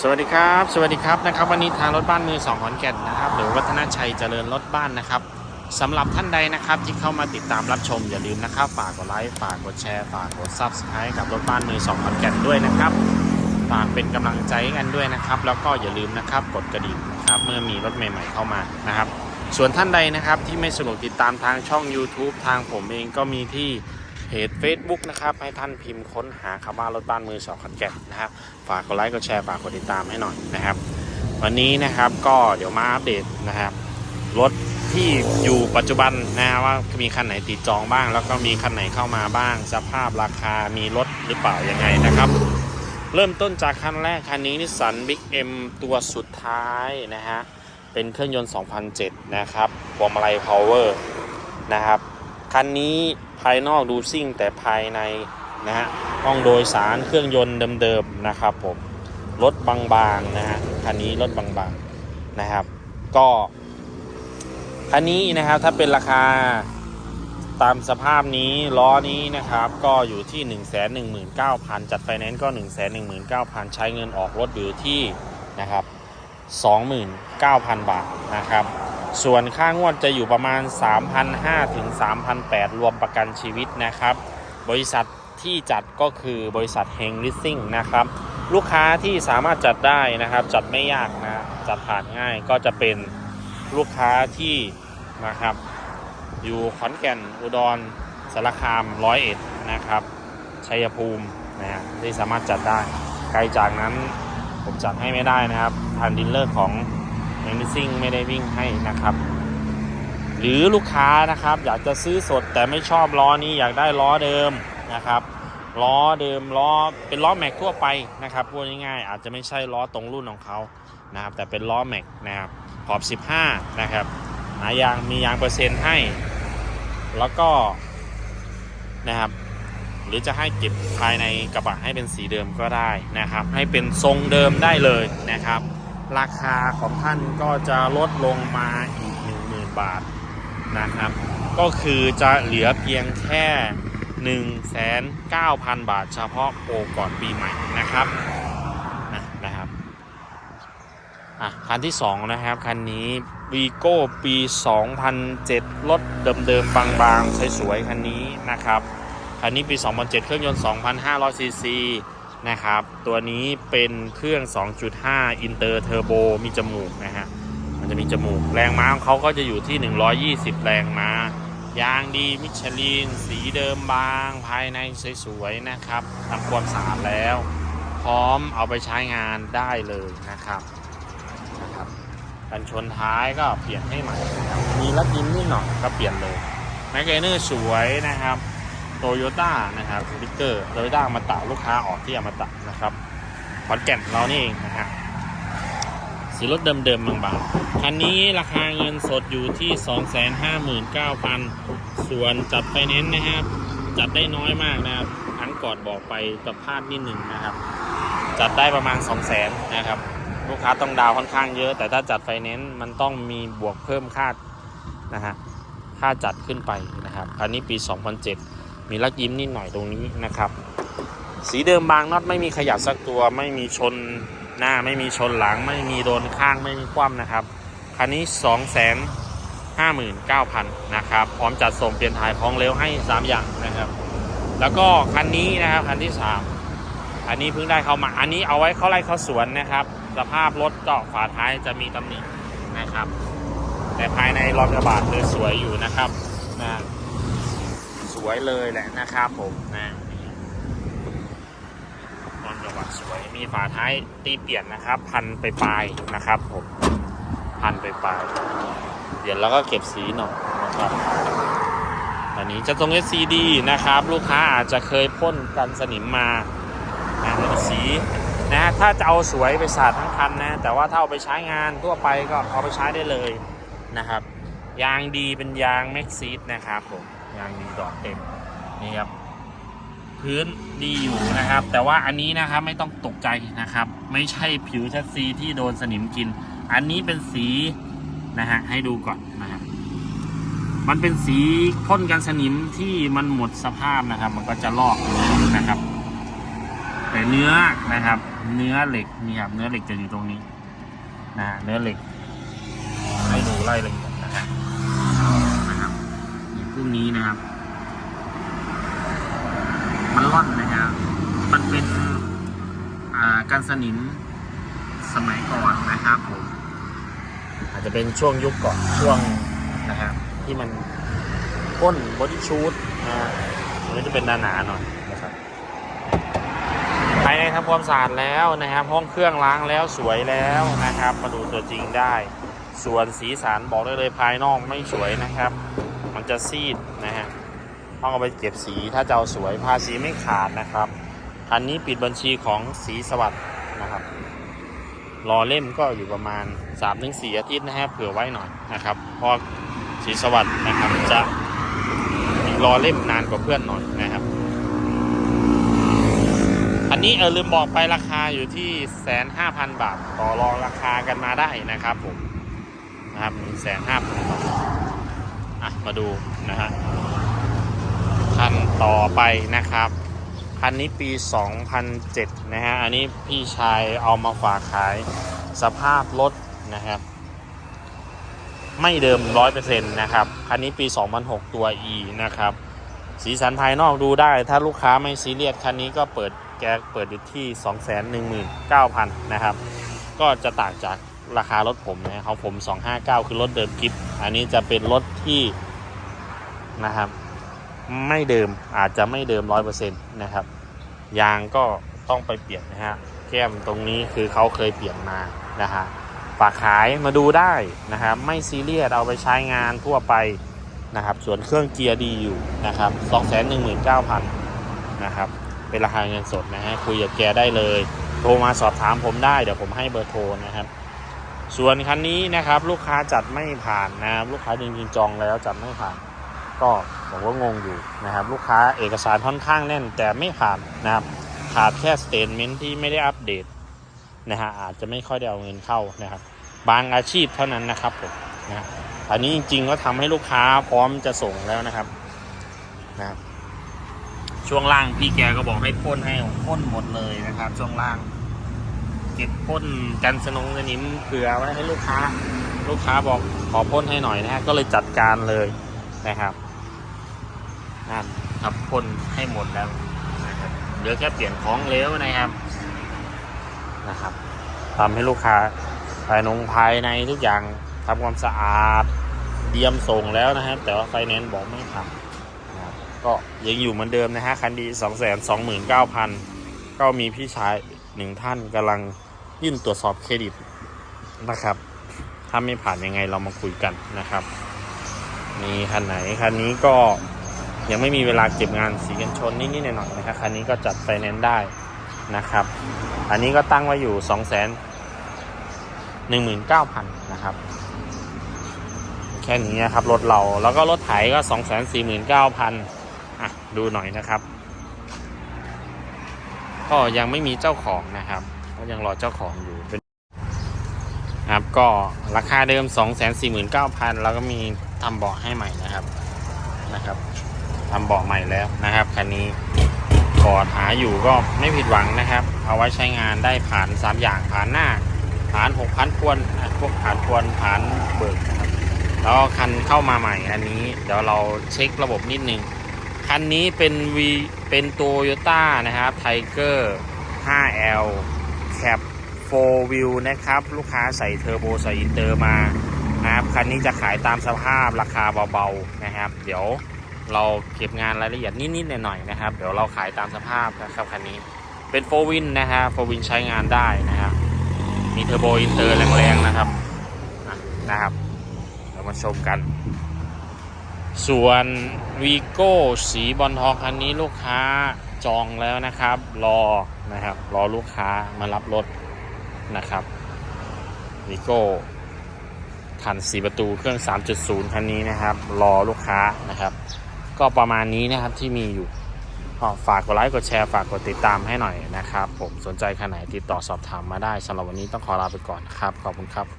สวัสดีครับ สวัสดีครับนะครับ วันนี้ทางรถบ้านมือสองขอนแก่นนะครับ หรือวัฒนชัยเจริญรถบ้านนะครับสำหรับท่านใดนะครับที่เข้ามาติดตามรับชมอย่าลืมนะครับ ฝากกดไลค์ฝากกดแชร์ฝากกดซับสไครต์กับรถบ้านมือสองขอนแก่นด้วยนะครับฝากเป็นกำลังใจกันด้วยนะครับ แล้วก็อย่าลืมนะครับกดกระดิ่งนะครับเมื่อมีรถใหม่ๆเข้ามานะครับ ส่วนท่านใดนะครับที่ไม่สะดวกติดตามทางช่อง YouTube ทางผมเองก็มีที่ จ Facebook นะครับให้ท่านพิมพ์ค้นหาคำว่ารถบ้านมือสองขอนแก่นนะครับ ฝากกดไลค์กดแชร์ฝากกดติดตามให้หน่อยนะครับ วันนี้นะครับก็เดี๋ยวมาอัปเดตนะครับรถที่อยู่ปัจจุบันนะฮะว่ามีคันไหนติดจองบ้าง แล้วก็มีคันไหนเข้ามาบ้าง สภาพราคามีรถหรือเปล่ายังไงนะครับ เริ่มต้นจากคันแรกคันนี้นิสสันบิ๊กเอ็มตัวสุดท้ายนะฮะเป็นเครื่องยนต์ 2007 นะครับพวงมาลัยพาวเวอร์นะครับ คันนี้ภายนอกดูซิ่งแต่ภายในนะฮะห้องโดยสารเครื่องยนต์เดิมๆนะครับผมรถบางๆนะฮะคันนี้รถบางๆนะครับ ก็คันนี้นะครับถ้าเป็นราคาตามสภาพนี้ล้อนี้นะครับก็อยู่ที่ 1 1 9 0 0 0 จัดไฟแนนซ์ก็ 1 1 9 0 0 0 ใช้เงินออกรถอยู่ที่นะครับ 29,000 บาทนะครับ ส่วนค่างวดจะอยู่ประมาณ 3,500ถึง3,800 รวมประกันชีวิตนะครับ บริษัทที่จัดก็คือบริษัทเฮงลิสซิ่งนะครับ ลูกค้าที่สามารถจัดได้นะครับ จัดไม่ยากนะ จัดผ่านง่ายก็จะเป็นลูกค้าที่นะครับ อยู่ขอนแก่นอุดรสารคามร้อยเอ็ดนะครับชัยภูมินะที่สามารถจัดได้ไกลจากนั้นผมจัดให้ไม่ได้นะครับทางดินเลอร์ของ เอ็นซิ่งไม่ได้วิ่งให้นะครับ หรือลูกค้านะครับ อยากจะซื้อสดแต่ไม่ชอบล้อนี้อยากได้ล้อเดิมนะครับล้อเดิมล้อเป็นล้อแม็กทั่วไปนะครับพูดง่ายๆอาจจะไม่ใช่ล้อตรงรุ่นของเขานะครับแต่เป็นล้อแม็กนะครับขอบ 15 นะครับหายางมียางเปอร์เซ็นต์ให้ แล้วก็นะครับหรือจะให้เก็บภายในกระบะให้เป็นสีเดิมก็ได้นะครับ ให้เป็นทรงเดิมได้เลยนะครับ ราคาของท่านก็จะลดลงมาอีก 10,000 บาทนะครับ ก็คือจะเหลือเพียงแค่ 1,900,000บาทเฉพาะโปรก่อนปีใหม่นะครับนะนะครับอะคันที่ 2 นะครับ คันนี้วีโก้ปี 2007 รถเดิมๆบางๆ สวยๆ คันนี้นะครับ คันนี้ปี 2007 เครื่องยนต์ 2,500ซีซี นะครับ ตัวนี้เป็นเครื่อง 2.5 อินเตอร์เทอร์โบมีจมูกนะฮะ มันจะมีจมูก แรงม้าของเขาก็จะอยู่ที่ 120 แรงม้า ยางดีมิชลิน สีเดิมบาง ภายในสวยๆนะครับทำความสะอาดแล้ว พร้อมเอาไปใช้งานได้เลยนะครับนะครับกันชนท้ายก็เปลี่ยนให้ใหม่ มีลักยิ้มนิดหน่อยก็เปลี่ยนเลยแมกเกเนอร์สวยนะครับ โตโยต้านะครับสติ๊กเกอร์โตโยต้ามาตะลูกค้าออกที่อมตะนะครับขอนแก่นเรานี่เองนะฮะสีรถเดิมๆบางๆคันนี้ราคาเงินสดอยู่ที่ 259,000 ส่วนจัดไฟแนนซ์นะครับ จัดได้น้อยมากนะครับครั้งก่อนบอกไปกับพลาดนิดหนึ่งนะครับ จัดได้ประมาณ 200,000นะครับลูกค้าต้องดาวค่อนข้างเยอะ แต่ถ้าจัดไฟแนนซ์มันต้องมีบวกเพิ่มค่านะฮะค่าจัดขึ้นไปนะครับ คันนี้ปี 2007 มีลักยิ้มนิดหน่อยตรงนี้นะครับ สีเดิมบางน็อตไม่มีขยับสักตัว ไม่มีชนหน้าไม่มีชนหลัง ไม่มีโดนข้างไม่มีคว่ำนะครับคันนี้ 2 5 9 0 0 0นะครับ พร้อมจัดส่งเปลี่ยนถ่ายพร้อมเร็วให้ 3 อย่างนะครับ แล้วก็คันนี้นะครับคันที่ 3 อันนี้เพิ่งได้เข้ามา อันนี้เอาไว้เข้าไล่เข้าสวนนะครับ สภาพรถเก็ฝาท้ายจะมีตำหนินะครับ แต่ภายในรถกระบะเลยสวยอยู่นะครับนะ วยเลยแหละนะครับผมนะนอนจังหวัดสวยมีฝาท้ายตีเปลี่ยนนะครับ พันไปปลายนะครับผมพันไปปลายเดี๋ยวเราก็เก็บสีหน่อยนะครับอันนี้จะตรง SCD นะครับ ลูกค้าอาจจะเคยพ่นกันสนิมมานะเป็นสีนะถ้าจะเอาสวยไปสาดทั้งคันนะแต่ว่าถ้าเอาไปใช้งานทั่วไปก็เอาไปใช้ได้เลยนะครับ ยางดีเป็นยางแม็กซีดนะครับผม ยางดีดอกเต็มนี่ครับพื้นดีอยู่นะครับ แต่ว่าอันนี้นะครับไม่ต้องตกใจนะครับ ไม่ใช่ผิวแชสซีที่โดนสนิมกิน อันนี้เป็นสีนะฮะให้ดูก่อนนะฮะมันเป็นสีพ่นกันสนิมที่มันหมดสภาพนะครับ มันก็จะลอกนะครับ แต่เนื้อนะครับ เนื้อเหล็กนี่ครับเนื้อเหล็กจะอยู่ตรงนี้นะเนื้อเหล็กให้ดูไล่ละเอียดนะครับนะครับ นี้นะครับ มันร่อนนะครับ มันเป็นอ่าการสนิมสมัยก่อนนะครับผมอาจจะเป็นช่วงยุคก่อนช่วงนะครับที่มันพ่นบอดี้ชูดนะฮะมันจะเป็นหนาๆหน่อยนะครับภายในทำความสะอาดแล้วนะครับ ห้องเครื่องล้างแล้วสวยแล้วนะครับ มาดูตัวจริงได้ ส่วนสีสันบอกได้เลยภายนอกไม่สวยนะครับ มันจะซีดนะฮะต้องเอาไปเก็บสีถ้าจะเอาสวยภาษีไม่ขาดนะครับคันนี้ปิดบัญชีของสีสวัสด์นะครับรอเล่มก็อยู่ประมาณ 3-4 อาทิตย์นะฮะเผื่อไว้หน่อยนะครับเพราะสีสวัสด์นะครับจะรอเล่มนานกว่าเพื่อนหน่อยนะครับอันนี้เออลืมบอกไปราคาอยู่ที่แสนห้าพันบาท ต่อรองราคากันมาได้นะครับผมนะครับแสนห้าพันบาท อะมาดูนะฮะคันต่อไปนะครับ คันนี้ปี 2007 นะฮะ อันนี้พี่ชายเอามาฝากขายสภาพรถนะครับ ไม่เดิม 100%นะครับ คันนี้ปี 2006 ตัว E นะครับ สีสันภายนอกดูได้ ถ้าลูกค้าไม่ซีเรียส คันนี้ก็เปิดแกเปิดอยู่ที่ 219,000 นะครับ ก็จะต่างจาก ราคารถผมนะของผม 259 คือรถเดิมกิฟอันนี้จะเป็นรถที่นะครับ ไม่เดิมอาจจะไม่เดิม 100%นะครับ ยางก็ต้องไปเปลี่ยนนะฮะแก้มตรงนี้คือเขาเคยเปลี่ยนมานะฮะฝากขายมาดูได้นะครับ ไม่ซีเรียสเอาไปใช้งานทั่วไปนะครับ ส่วนเครื่องเกียร์ดีอยู่นะครับ219,000นะครับเป็นราคาเงินสดนะฮะคุยกับแกได้เลย โทรมาสอบถามผมได้เดี๋ยวผมให้เบอร์โทรนะครับ ส่วนคันนี้นะครับ ลูกค้าจัดไม่ผ่านนะครับลูกค้าจริงๆจองแล้วจัดไม่ผ่าน ก็ผมก็งงอยู่นะครับ ลูกค้าเอกสารค่อนข้างแน่น แต่ไม่ผ่านนะครับขาดแค่สเตทเมนต์ที่ไม่ได้อัปเดตนะฮะอาจจะไม่ค่อยได้เอาเงินเข้านะครับ บางอาชีพเท่านั้นนะครับผมนะอันนี้จริงๆก็ทำให้ลูกค้าพร้อมจะส่งแล้วนะครับนะครับช่วงล่างพี่แกก็บอกให้พ่นให้พ่นหมดเลยนะครับ ช่วงล่าง เก็บพ่นกันสนงสนิมเผื่อไว้ให้ลูกค้า ลูกค้าบอกขอพ่นให้หน่อยนะฮะก็เลยจัดการเลยนะครับนั่นครับพ่นให้หมดแล้วนะครับเหลือแค่เปลี่ยนของเหลวนะครับนะครับทำให้ลูกค้าภายนงภายในทุกอย่างทำความสะอาดเตรียมส่งแล้วนะครับ แต่ว่าไฟแนนซ์บอกไม่ทำนะครับก็ยังอยู่เหมือนเดิมนะฮะคันดี 2 2 9 0 0 0 ก็มีพี่ชาย หนึ่งท่านกำลังยื่นตรวจสอบเครดิตนะครับ ถ้าไม่ผ่านยังไงเรามาคุยกันนะครับ มีคันไหนคันนี้ก็ยังไม่มีเวลาเก็บงานสีกันชนนิดๆหน่อยๆนะครับคันนี้ก็จัดไฟแนนซ์ได้นะครับ อันนี้ก็ตั้งไว้อยู่2 0 0 0 0 19,000นะครับ แค่นี้นะครับรถเราแล้วก็รถไถก็ 249,000อะดูหน่อยนะครับ ก็ยังไม่มีเจ้าของนะครับ ก็ยังรอเจ้าของอยู่ครับก็ราคาเดิม 249,000 แล้วก็มีทำเบาะให้ใหม่นะครับนะครับทำเบาะใหม่แล้วนะครับคันนี้กอดหาอยู่ก็ไม่ผิดหวังนะครับ เอาไว้ใช้งานได้ผ่าน 3 อย่างผ่านหน้าผ่าน6พันควรพวกผ่านควรผ่านเบิกนะครับแล้วคันเข้ามาใหม่อันนี้ เดี๋ยวเราเช็คระบบนิดนึง คันนี้เป็น V เป็นโตโยต้านะครับไทเกอร์ 5L Cap 4 Wheel นะครับ ลูกค้าใส่เทอร์โบใส่อินเตอร์มานะครับคันนี้จะขายตามสภาพราคาเบาๆนะครับ เดี๋ยวเราเก็บงานรายละเอียดนิดๆหน่อยๆนะครับ เดี๋ยวเราขายตามสภาพนะครับคันนี้เป็น4 Win นะฮะ4 Win ใช้งานได้นะครับมีเทอร์โบอินเตอร์แรงๆนะครับนะครับ เรามาชมกัน ส่วนวีโก้สีบอลทองคันนี้ลูกค้าจองแล้วนะครับ รอนะครับ รอลูกค้ามารับรถนะครับวีโก้คันสีประตูเครื่อง 3.0 คันนี้นะครับ รอลูกค้านะครับ ก็ประมาณนี้นะครับที่มีอยู่ก็ฝากกดไลค์กดแชร์ฝากกดติดตามให้หน่อยนะครับ ผมสนใจคันไหนติดต่อสอบถามมาได้สำหรับวันนี้ต้องขอลาไปก่อนนครับ ขอบคุณครับ